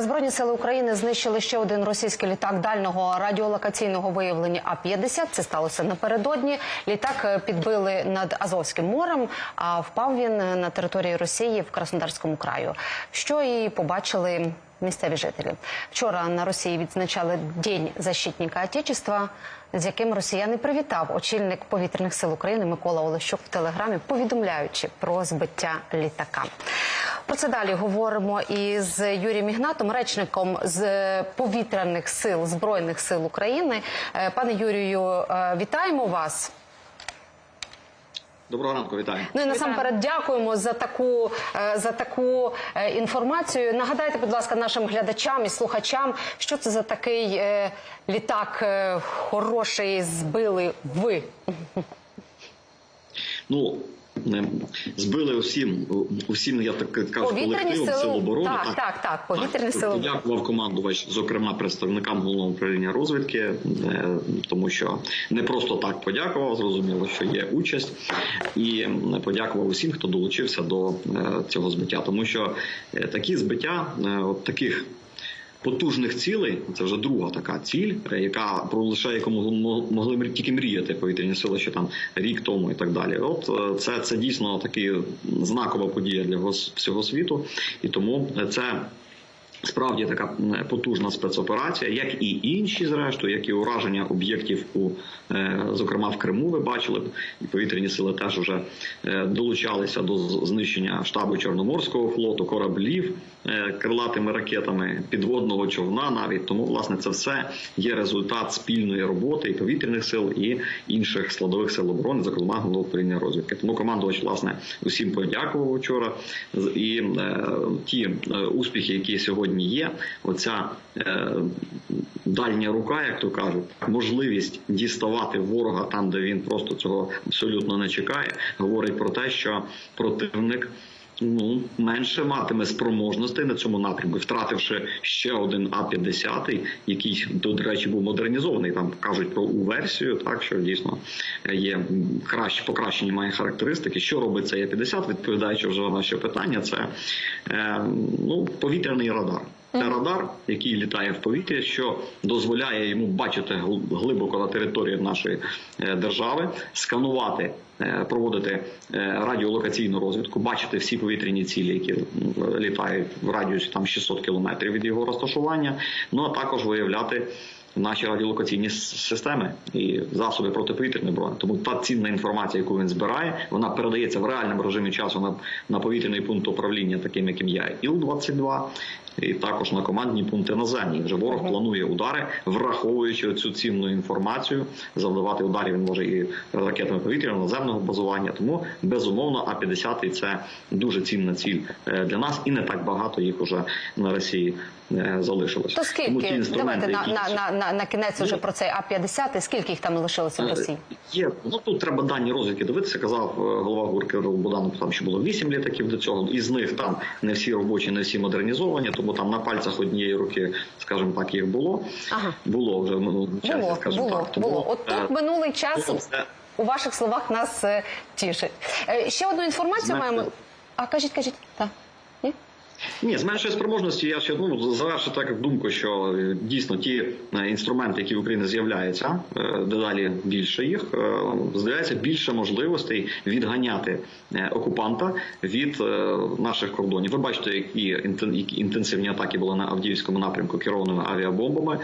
Збройні сили України знищили ще один російський літак дальнього радіолокаційного виявлення А-50. Це сталося напередодні. Літак е, підбили над Азовським морем, а впав він на території Росії в Краснодарському краю. Що і побачили місцеві жителі. Вчора на Росії відзначали День защитника Отечества, з яким росіяни привітав очільник повітряних сил України Микола Олещук в телеграмі, повідомляючи про збиття літака. Про це далі говоримо із Юрієм Ігнатом, речником з повітряних сил збройних сил України. Е, Пане Юрію, е, вітаємо вас. Доброго ранку, вітаю. Ну і насамперед дякуємо за таку е, за таку інформацію. Нагадайте, будь ласка, нашим глядачам і слухачам, що це за такий літак хороший збили ви. Ну збили усім, усім, я так кажу, колективом сили- сил оборони. так, так, так, повітряні сили оборони. Подякував командувач, зокрема представникам головного управління розвідки, е, тому що не просто так подякував, зрозуміло, що є участь, і подякував усім, хто долучився до е, цього збиття, тому що е, такі збиття, е, от таких. Потужних цілей це вже друга така ціль, е, яка про лише мо- могли тільки мріяти повітряні сили, ще там рік тому і так далі. От е, це, це дійсно таки знакова подія для всього світу, і тому це. Справді така потужна спецоперація, як і інші, зрештою, як і ураження об'єктів у е, зокрема в Криму. Ви бачили, і повітряні сили теж вже е, долучалися до знищення штабу Чорноморського флоту, кораблів е, крилатими ракетами, підводного човна. Навіть тому, власне, це все є результат спільної роботи і повітряних сил і інших складових сил оборони, зокрема головного управління розвідки. Тому командувач власне усім подякував вчора. І ті успіхи, які сьогодні є, оця е, дальня рука, як то кажуть, можливість діставати ворога там, де він просто цього абсолютно не чекає, говорить про те, що противник. Ну, менше матиме спроможностей на цьому напрямку, втративши ще один А-50, який, до речі, був модернізований. Там кажуть про У-версію, так що дійсно є краще покращені має характеристики. Що робить цей А-50, відповідаючи вже на наше питання, це е, ну, повітряний радар. Це радар, який літає в повітрі, що дозволяє йому бачити гл- глибоко на території нашої е, держави, сканувати, е, проводити е, радіолокаційну розвідку, бачити всі повітряні цілі, які літають в радіусі там 600 кілометрів від його розташування. Ну а також виявляти. Наші радіолокаційні системи і засоби протиповітряної оборони. Тому та цінна інформація, яку він збирає, вона передається в реальному режимі часу на, на повітряний пункт управління, таким яким є Іл-22, і також на командні пункти наземні. Вже ворог планує удари, враховуючи цю цінну інформацію. Завдавати ударів він може і ракетами повітряного наземного базування. Тому безумовно, А 50 це дуже цінна ціль е, для нас, і не так багато їх уже на Росії е, залишилось. То Тому ті скільки інструменти, давайте на, які- на, на, на, на кінець уже про цей А-50, скільки їх там лишилося в Росії? Є ну тут треба дані розвідки дивитися. Казав е, голова ГУР Богдан, там що було вісім літаків до цього. Із них там не всі робочі, не всі модернізовані, тому там на пальцях однієї руки, скажімо так, їх було. Ага. Було вже в минулому часі, Було, скажімо було, так. Тому, було. От е, тут минулий час це- у ваших словах нас е, тішить. Е, ще одну інформацію Знаєте- маємо. А кажіть, кажіть, так. Ні? Ні, зменшує спроможності. Я ще ну завершу так думку, що е, дійсно ті е, інструменти, які в Україні з'являються, е, дедалі більше їх з'являється більше можливостей відганяти окупанта від наших кордонів. Ви бачите, які інтен- інтенсивні атаки були на Авдіївському напрямку керованими авіабомбами.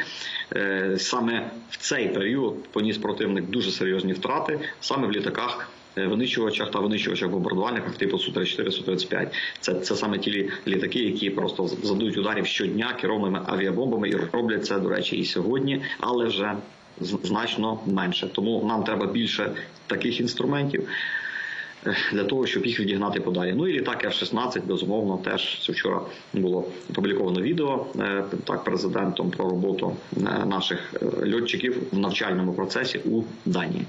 Саме в цей період поніс противник дуже серйозні втрати саме в літаках винищувачах та винищувачах бомбардувальниках типу Су-34, Су-35. Це, це саме ті літаки, які просто задають ударів щодня керованими авіабомбами і роблять це, до речі, і сьогодні, але вже значно менше. Тому нам треба більше таких інструментів. е, Для того щоб їх відігнати подалі. Ну і літак F-16, безумовно, теж вчора було опубліковано відео е, так президентом про роботу е, наших е, льотчиків в навчальному процесі у Данії.